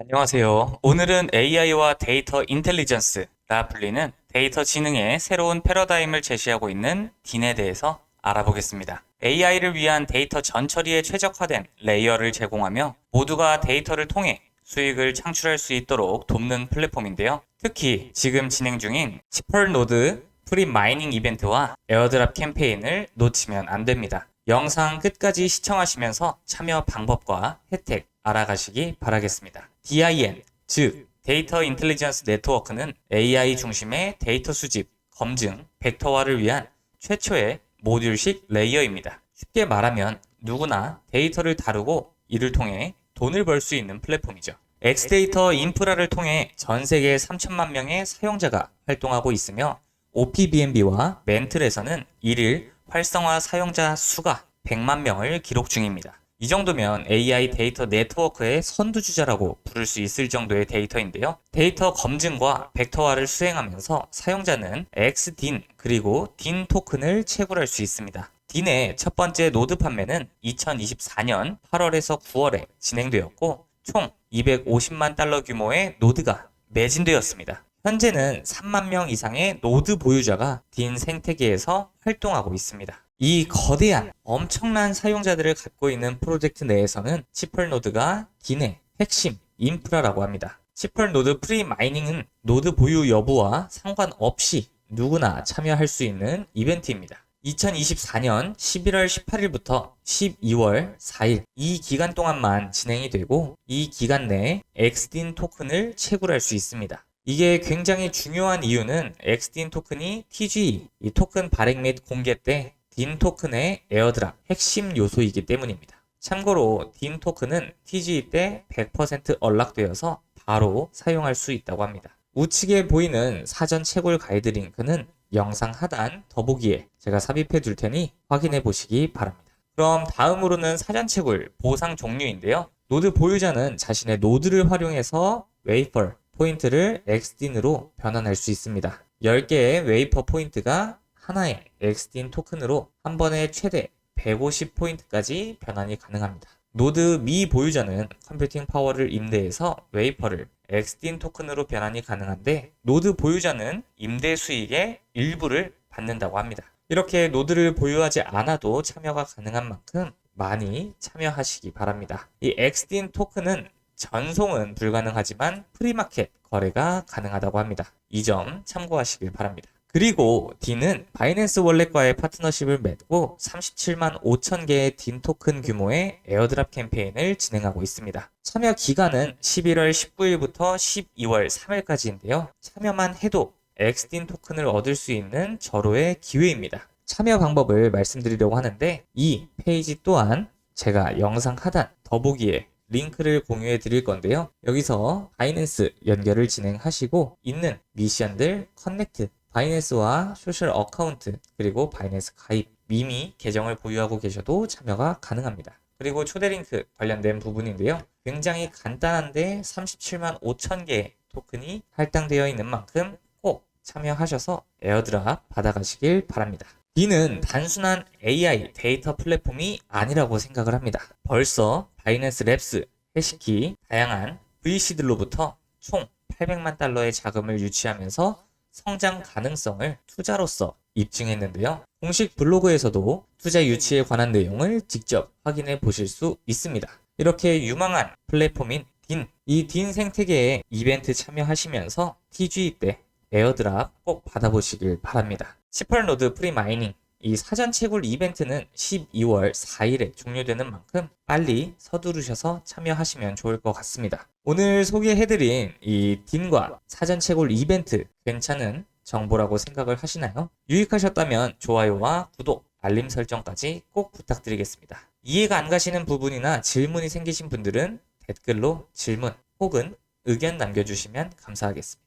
안녕하세요. 오늘은 AI와 데이터 인텔리전스라 불리는 데이터 지능의 새로운 패러다임을 제시하고 있는 딘에 대해서 알아보겠습니다. AI를 위한 데이터 전처리에 최적화된 레이어를 제공하며 모두가 데이터를 통해 수익을 창출할 수 있도록 돕는 플랫폼인데요. 특히 지금 진행 중인 시펄 노드 프리 마이닝 이벤트와 에어드랍 캠페인을 놓치면 안 됩니다. 영상 끝까지 시청하시면서 참여 방법과 혜택 알아가시기 바라겠습니다. DIN, 즉 데이터 인텔리전스 네트워크는 AI 중심의 데이터 수집, 검증, 벡터화를 위한 최초의 모듈식 레이어입니다. 쉽게 말하면 누구나 데이터를 다루고 이를 통해 돈을 벌 수 있는 플랫폼이죠. 엑스데이터 인프라를 통해 전 세계 3천만 명의 사용자가 활동하고 있으며 OPBNB와 멘틀에서는 1일 활성화 사용자 수가 100만 명을 기록 중입니다. 이 정도면 AI 데이터 네트워크의 선두주자라고 부를 수 있을 정도의 데이터인데요. 데이터 검증과 벡터화를 수행하면서 사용자는 XDIN 그리고 DIN 토큰을 채굴할 수 있습니다. 딘의 첫 번째 노드 판매는 2024년 8월에서 9월에 진행되었고 총 250만 달러 규모의 노드가 매진되었습니다. 현재는 3만 명 이상의 노드 보유자가 딘 생태계에서 활동하고 있습니다. 이 거대한 엄청난 사용자들을 갖고 있는 프로젝트 내에서는 치펄 노드가 딘의 핵심 인프라라고 합니다. 치펄 노드 프리 마이닝은 노드 보유 여부와 상관없이 누구나 참여할 수 있는 이벤트입니다. 2024년 11월 18일부터 12월 4일 이 기간 동안만 진행이 되고 이 기간 내에 엑스딘 토큰을 채굴할 수 있습니다. 이게 굉장히 중요한 이유는 엑스딘 토큰이 TGE 이 토큰 발행 및 공개 때 딘 토큰의 에어드랍 핵심 요소이기 때문입니다. 참고로 딘 토큰은 TGE 때 100% 언락되어서 바로 사용할 수 있다고 합니다. 우측에 보이는 사전 채굴 가이드 링크는 영상 하단 더보기에 제가 삽입해 둘 테니 확인해 보시기 바랍니다. 그럼 다음으로는 사전 채굴 보상 종류인데요. 노드 보유자는 자신의 노드를 활용해서 웨이퍼 포인트를 XDIN으로 변환할 수 있습니다. 10개의 웨이퍼 포인트가 하나의 XDIN 토큰으로 한 번에 최대 150포인트까지 변환이 가능합니다. 노드 미 보유자는 컴퓨팅 파워를 임대해서 웨이퍼를 XDIN 토큰으로 변환이 가능한데 노드 보유자는 임대 수익의 일부를 받는다고 합니다. 이렇게 노드를 보유하지 않아도 참여가 가능한 만큼 많이 참여하시기 바랍니다. 이 XDIN 토큰은 전송은 불가능하지만 프리마켓 거래가 가능하다고 합니다. 이 점 참고하시길 바랍니다. 그리고 딘은 바이낸스 월렛과의 파트너십을 맺고 37만 5천 개의 딘 토큰 규모의 에어드랍 캠페인을 진행하고 있습니다. 참여 기간은 11월 19일부터 12월 3일까지인데요. 참여만 해도 엑스딘 토큰을 얻을 수 있는 절호의 기회입니다. 참여 방법을 말씀드리려고 하는데 이 페이지 또한 제가 영상 하단 더보기에 링크를 공유해 드릴 건데요. 여기서 바이낸스 연결을 진행하시고 있는 미션들 커넥트 바이낸스와 소셜 어카운트 그리고 바이낸스 가입 미미 계정을 보유하고 계셔도 참여가 가능합니다. 그리고 초대 링크 관련된 부분인데요. 굉장히 간단한데 37만 5천 개의 토큰이 할당되어 있는 만큼 꼭 참여하셔서 에어드랍 받아가시길 바랍니다. B는 단순한 AI 데이터 플랫폼이 아니라고 생각을 합니다. 벌써 바이낸스 랩스, 해시키, 다양한 VC들로부터 총 800만 달러의 자금을 유치하면서 성장 가능성을 투자로서 입증했는데요. 공식 블로그에서도 투자 유치에 관한 내용을 직접 확인해 보실 수 있습니다. 이렇게 유망한 플랫폼인 딘, 이 딘 생태계에 이벤트 참여하시면서 TG 때 에어드랍 꼭 받아보시길 바랍니다. 시펄노드 프리마이닝 이 사전 채굴 이벤트는 12월 4일에 종료되는 만큼 빨리 서두르셔서 참여하시면 좋을 것 같습니다. 오늘 소개해드린 이 딘과 사전 채굴 이벤트 괜찮은 정보라고 생각을 하시나요? 유익하셨다면 좋아요와 구독, 알림 설정까지 꼭 부탁드리겠습니다. 이해가 안 가시는 부분이나 질문이 생기신 분들은 댓글로 질문 혹은 의견 남겨주시면 감사하겠습니다.